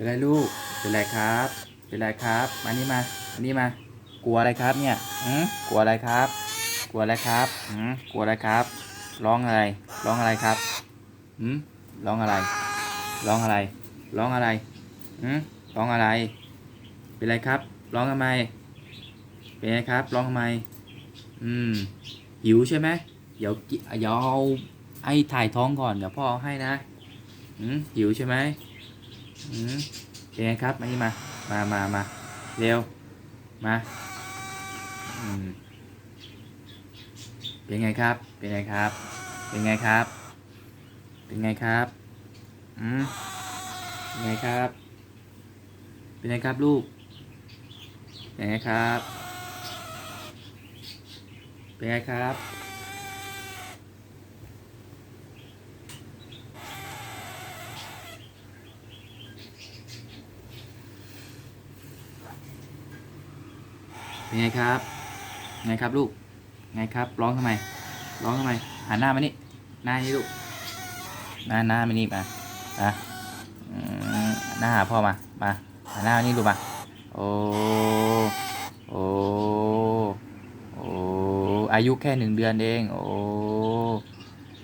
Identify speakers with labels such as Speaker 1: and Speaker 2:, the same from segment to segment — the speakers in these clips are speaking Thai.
Speaker 1: เป็นไรลูก เป็นไรครับ เป็นไรครับมานี่มามานี่มา กลัวอะไรครับเนี่ยหืมกลัวอะไรครับ กลัวอะไรครับหืมกลัวอะไรครับ ร้องอะไร ร้องอะไรครับหืมร้องอะไร ร้องอะไร ร้องอะไรหืมร้องอะไร เป็นไรครับ ร้องทำไม เป็นไงครับ ร้องทำไม อืม หิวใช่ไหมเดี๋ยวเดี๋ยวเอาไอ้ถ่ายท้องก่อนเดี๋ยวพ่อเอาให้นะอืมหิวใช่ไหม เป็นไงครับมานี่มา มามามาเร็ว มาอืมเป็นไงครับ เป็นไงครับ เป็นไงครับ เป็นไงครับอืมเป็นไงครับ เป็นไงครับลูก เป็นไงครับ เป็นไงครับ เป็นไงครับ ไงครับลูก ไงครับ ร้องทำไม ร้องทำไม หันหน้ามานี่ หน้านี่ลูก หน้าหน้ามานี่มาอะหน้าหาพ่อมา มาหันหน้ามานี่ลูกมา โอ้ โอ้ โอ้ อายุแค่หนึ่งเดือนเอง โอ้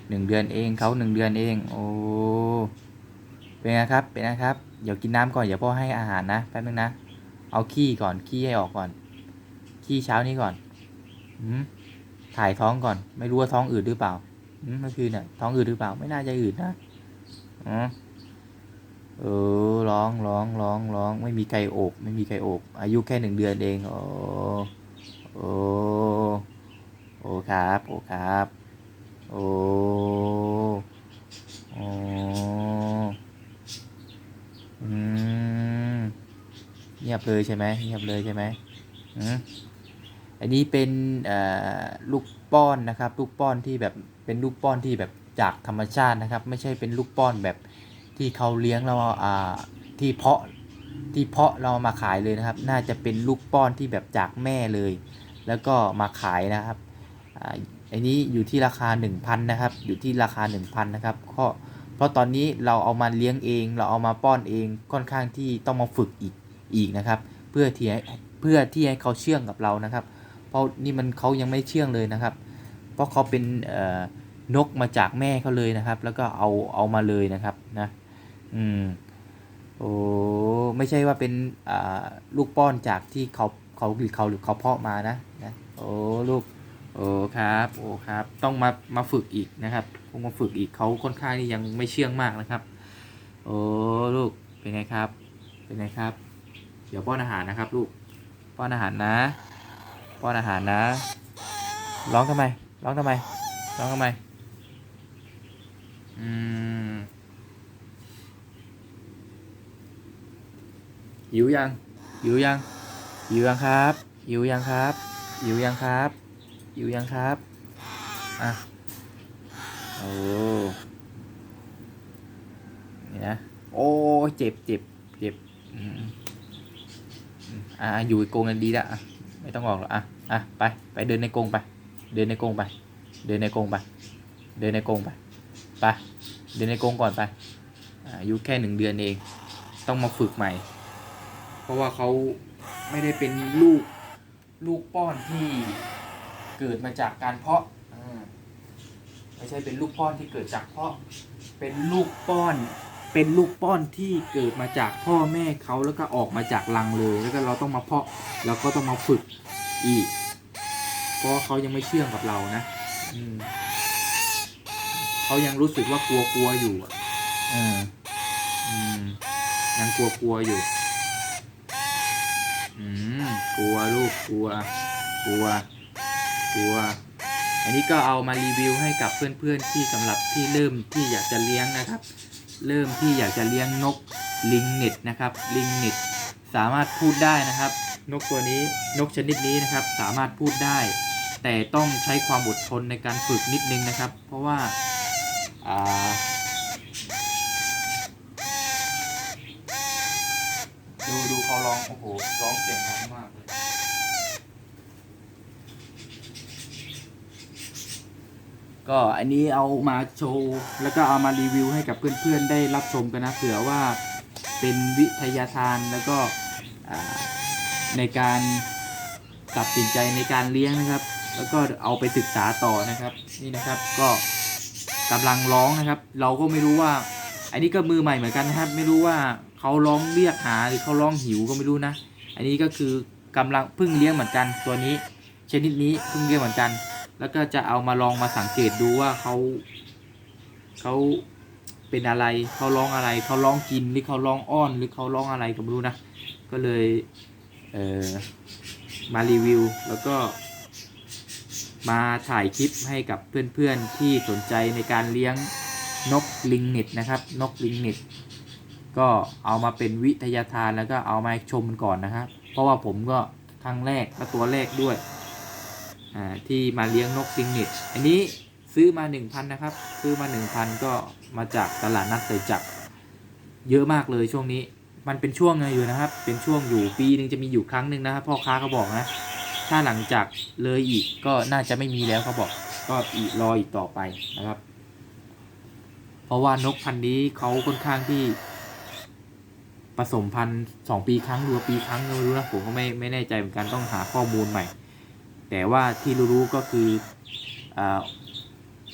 Speaker 1: หนึ่งเดือนเองเขาหนึ่งเดือนเอง โอ้ เป็นไงครับ เป็นไงครับ เดี๋ยวกินน้ำก่อน เดี๋ยวพ่อให้อาหารนะ แป๊บนึงนะ เอาขี้ก่อน ขี้ให้ออกก่อน ขี้เช้านี้ก่อนอืมถ่ายท้องก่อน ไม่รู้ว่าท้องอืดหรือเปล่าอืมเมื่อคืนน่ะท้องอืดหรือเปล่า ไม่น่าจะอืดนะอ๋อเออร้องร้องร้องร้อง ไม่มีใครโอบไม่มีใครโอบอายุแค่หนึ่งเดือนเองโอ้โอ้โอ้ครับ โอ้ครับโอ้โอ้อืมเงียบเลยใช่ไหมเงียบเลยใช่ไหมอืม อันนี้เป็นลูกป้อนนะครับ ลูกป้อนที่แบบเป็นลูกป้อนที่แบบจากธรรมชาตินะครับ ไม่ใช่เป็นลูกป้อนแบบที่เขาเลี้ยงเราอ่าที่เพาะที่เพาะเรามาขายเลยนะครับ น่าจะเป็นลูกป้อนที่แบบจากแม่เลย แล้วก็มาขายนะครับอันนี้อยู่ที่ราคา 1,000นะครับ อยู่ที่ราคา 1,000นะครับเพราะเพราะตอนนี้เราเอามาเลี้ยงเอง เราเอามาป้อนเองค่อนข้างที่ต้องมาฝึกอีกอีกนะครับ เพื่อที่เพื่อที่ให้เขาเชื่องกับเรานะครับ เพราะนี่มันเขายังไม่เชื่องเลยนะครับ เพราะเขาเป็นนกมาจากแม่เขาเลยนะครับ แล้วก็เอาเอามาเลยนะครับนะอืมโอ้ไม่ใช่ว่าเป็นลูกป้อนจากที่เขาเขาหรือเขาหรือเขาเพาะมานะนะโอ้ลูกโอ้ครับโอ้ครับ ต้องมามาฝึกอีกนะครับต้องมาฝึกอีกเขาค่อนข้างที่ยังไม่เชื่องมากนะครับ โอ้ลูกเป็นไงครับ เป็นไงครับ เดี๋ยวป้อนอาหารนะครับ ลูกป้อนอาหารนะ ป้อนอาหารนะ ร้องทำไม ร้องทำไม ร้องทำไม อืม หิวยัง หิวยัง หิวยังครับ หิวยังครับ หิวยังครับ หิวยังครับ อะ โอ้นี่นะ โอ้เจ็บเจ็บเจ็บ อะอยู่ในกรงกันดีละ ไม่ต้องออกหรอกอะอะไปไปเดินในกรงไป เดินในกรงไป เดินในกรงไป เดินในกรงไปไปเดินในกรงก่อนไปอายุแค่หนึ่งเดือนเอง ต้องมาฝึกใหม่ เพราะว่าเขาไม่ได้เป็นลูกลูกป้อนที่เกิดมาจากการเพาะอ่าไม่ใช่เป็นลูกป้อนที่เกิดจากเพาะเป็นลูกป้อน เป็นลูกป้อนที่เกิดมาจากพ่อแม่เขาแล้วก็ออกมาจากรังเลย แล้วก็เราต้องมาเพาะแล้วก็ต้องมาฝึกอีก เพราะว่าเขายังไม่เชื่องกับเรานะอืมเขายังรู้สึกว่ากลัวกลัวๆอยู่อะเอออืมยังกลัวกลัวๆอยู่ อืมกลัวลูกกลัว กลัว กลัว อันนี้ก็เอามารีวิวให้กับเพื่อนๆที่สำหรับที่เริ่มที่อยากจะเลี้ยงนะครับ เริ่มที่อยากจะเลี้ยงนกลิงเน็ตนะครับลิงเน็ตสามารถพูดได้นะครับ นกตัวนี้นกชนิดนี้นะครับ สามารถพูดได้ แต่ต้องใช้ความอดทนในการฝึกนิดนึงนะครับ เพราะว่าดูดูเขาร้องโอ้โหร้องเสียงดังมากเลย ก็อันนี้เอามาโชว์ แล้วก็เอามารีวิวให้กับเพื่อนๆได้รับชมกันนะเผื่อว่าเป็นวิทยาทานแล้วก็ในการตัดสินใจในการเลี้ยงนะครับ แล้วก็เอาไปศึกษาต่อนะครับนี่นะครับก็กำลังร้องนะครับ เราก็ไม่รู้ว่า อันนี้ก็มือใหม่เหมือนกันนะครับ ไม่รู้ว่าเขาร้องเรียกหาหรือเขาร้องหิวก็ไม่รู้นะ อันนี้ก็คือกำลังเพิ่งเลี้ยงเหมือนกันตัวนี้ ชนิดนี้เพิ่งเลี้ยงเหมือนกัน แล้วก็จะเอามาลองมาสังเกตดูว่าเขาเขาเป็นอะไรเขาร้องอะไรเขาร้องกินหรือเขาร้องอ้อนหรือเขาร้องอะไรก็ไม่รู้นะ ก็เลยเออมารีวิว แล้วก็ มาถ่ายคลิปให้กับเพื่อนๆที่สนใจในการเลี้ยงนกลิงเน็ตนะครับ นกลิงเน็ตก็เอามาเป็นวิทยาทานแล้วก็เอามาชมกันก่อนนะครับ เพราะว่าผมก็ครั้งแรกและตัวแรกด้วย ที่มาเลี้ยงนกลิงน็ตอันนี้ซื้อมา 1,000 นะครับ ซื้อมา 1,000 ก็มาจากตลาดนัดเตยจักรเยอะมากเลยช่วงนี้ มันเป็นช่วงอยู่นะครับ เป็นช่วงอยู่ปีหนึ่งจะมีอยู่ครั้งหนึ่งนะครับพ่อค้าเขาบอกนะ ถ้าหลังจากเลยอีกก็น่าจะไม่มีแล้วเขาบอก ก็อีกรออีกต่อไปนะครับ เพราะว่านกพันธุ์นี้เขาค่อนข้างที่ผสมพันธุ์สองปีครั้งหรือปีครั้งก็ไม่รู้นะผมก็ไม่ไม่แน่ใจเหมือนกันต้องหาข้อมูลใหม่ แต่ว่าที่รู้ๆก็คืออ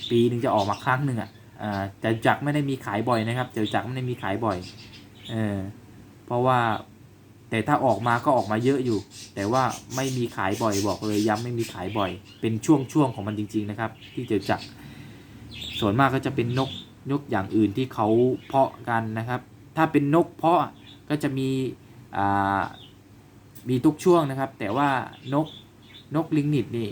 Speaker 1: ปีหนึ่งจะออกมาครั้งหนึ่งอะแต่จักไม่ได้มีขายบ่อยนะครับเจอจักไม่ได้มีขายบ่อยเออเพราะว่าแต่ถ้าออกมาก็ออกมาเยอะอยู่ แต่ว่าไม่มีขายบ่อยบอกเลยย้ำไม่มีขายบ่อย เป็นช่วงๆของมันจริง ๆนะครับ ที่จะจักส่วนมากก็จะเป็นนกนกอย่างอื่นที่เขาเพาะกันนะครับ ถ้าเป็นนกเพาะก็จะมีมีทุกช่วงนะครับ แต่ว่านก นกลิงนิดนี่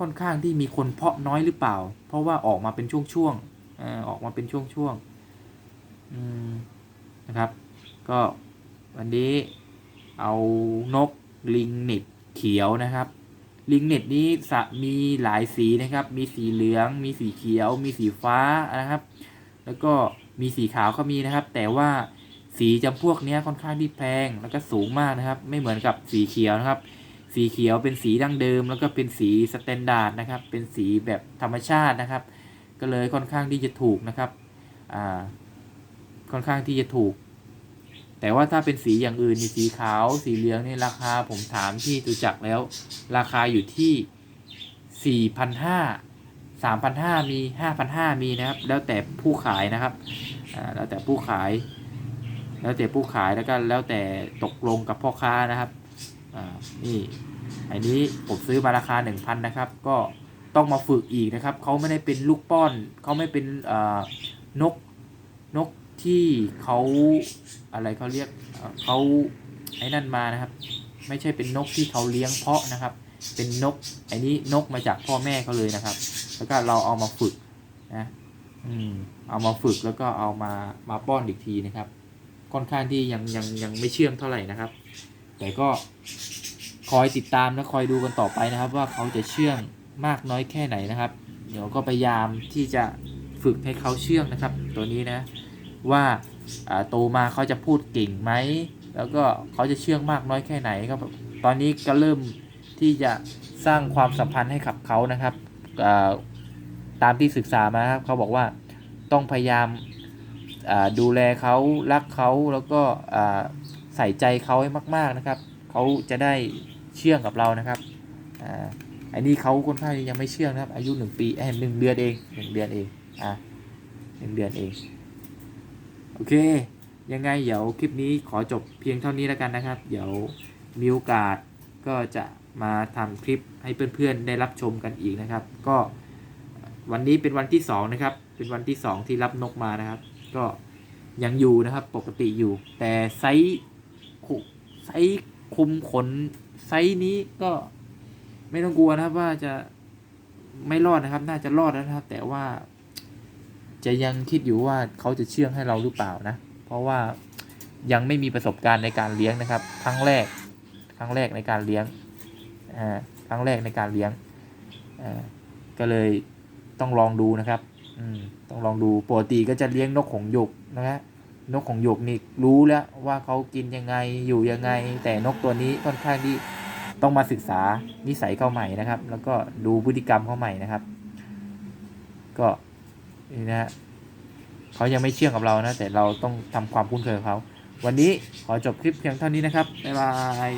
Speaker 1: ค่อนข้างที่มีคนเพาะน้อยหรือเปล่า เพราะว่าออกมาเป็นช่วงๆอออกมาเป็นช่วงๆนะครับ ก็วันนี้เอานกลิงน็ตเขียวนะครับ ลิงเน็ตนี้มีหลายสีนะครับ มีสีเหลือง มีสีเขียว มีสีฟ้านะครับ แล้วก็มีสีขาวก็มีนะครับ แต่ว่าสีจำพวกนี้ค่อนข้างที่แพงแล้วก็สูงมากนะครับ ไม่เหมือนกับสีเขียวนะครับ สีเขียวเป็นสีดั้งเดิม แล้วก็เป็นสีสแตนดาร์ดนะครับ เป็นสีแบบธรรมชาตินะครับ ก็เลยค่อนข้างที่จะถูกนะครับอ่าค่อนข้างที่จะถูก แต่ว่าถ้าเป็นสีอย่างอื่นสีขาว สีเหลืองนี่ราคาผมถามที่ตุจักแล้ว ราคาอยู่ที่ 4,500 3,500มี 5,500มีนะครับ แล้วแต่ผู้ขายนะครับแล้วแต่ผู้ขาย แล้วแต่ผู้ขายแล้วก็แล้วแต่ตกลงกับพ่อค้านะครับ อ่านี่อันนี้ผมซื้อมาราคา 1,000นะครับ ก็ต้องมาฝึกอีกนะครับเขาไม่ได้เป็นลูกป้อนเขาไม่เป็นนกนกที่เขาอะไรเขาเรียกเอ่อเขาไอ้นั่นมานะครับ ไม่ใช่เป็นนกที่เขาเลี้ยงเพาะนะครับ เป็นนกไอ้นี้นกมาจากพ่อแม่เขาเลยนะครับ แล้วก็เราเอามาฝึกนะอืมเอามาฝึกแล้วก็เอามามาป้อนอีกทีนะครับ ค่อนข้างที่ยังยังยังไม่เชื่องเท่าไหร่นะครับ แต่ก็คอยติดตามและคอยดูกันต่อไปนะครับ ว่าเขาจะเชื่องมากน้อยแค่ไหนนะครับ เดี๋ยวก็พยายามที่จะฝึกให้เขาเชื่องนะครับ ตัวนี้นะว่าโตมาเขาจะพูดเก่งไหมแล้วก็เขาจะเชื่องมากน้อยแค่ไหนก็ตอนนี้ก็เริ่มที่จะสร้างความสัมพันธ์ให้กับเขานะครับตามที่ศึกษามาครับเขาบอกว่าต้องพยายามดูแลเขารักเขาแล้วก็ ส่ใจเขาให้มาก ๆนะครับ เขาจะได้เชื่องกับเรานะครับอ่าอันนี้เขาค่อนข้างยังไม่เชื่องนะครับ อายุหนึ่งปีเอ้หนึ่งเดือนเองหนึ่งเดือนเองอ่าหนึ่งเดือนเองโอเค ยังไงเดี๋ยวคลิปนี้ขอจบเพียงเท่านี้แล้วกันนะครับ เดี๋ยวมีโอกาสก็จะมาทำคลิปให้เพื่อนๆได้รับชมกันอีกนะครับ ก็วันนี้เป็นวันที่สองนะครับ เป็นวันที่สองที่รับนกมานะครับ ก็ยังอยู่นะครับ ปกติอยู่ แต่ไซส์ ไซส์คุมขนไซส์นี้ก็ไม่ต้องกลัวนะครับว่าจะไม่รอดนะครับ น่าจะรอดแล้วนะครับ แต่ว่าจะยังคิดอยู่ว่าเขาจะเชื่องให้เราหรือเปล่านะ เพราะว่ายังไม่มีประสบการณ์ในการเลี้ยงนะครับ ครั้งแรก ครั้งแรกในการเลี้ยงอ่าครั้งแรกในการเลี้ยงอ่าก็เลยต้องลองดูนะครับ อืม ต้องลองดู ปกติก็จะเลี้ยงนกของหยกนะฮะ นกของหยกนี่รู้แล้วว่าเขากินยังไงอยู่ยังไง แต่นกตัวนี้ค่อนข้างที่ต้องมาศึกษานิสัยเขาใหม่นะครับ แล้วก็ดูพฤติกรรมเขาใหม่นะครับ ก็นี่นะฮะเขายังไม่เชื่องกับเรานะแต่เราต้องทำความคุ้นเคยกับเขา วันนี้ขอจบคลิปเพียงเท่านี้นะครับบ๊ายบาย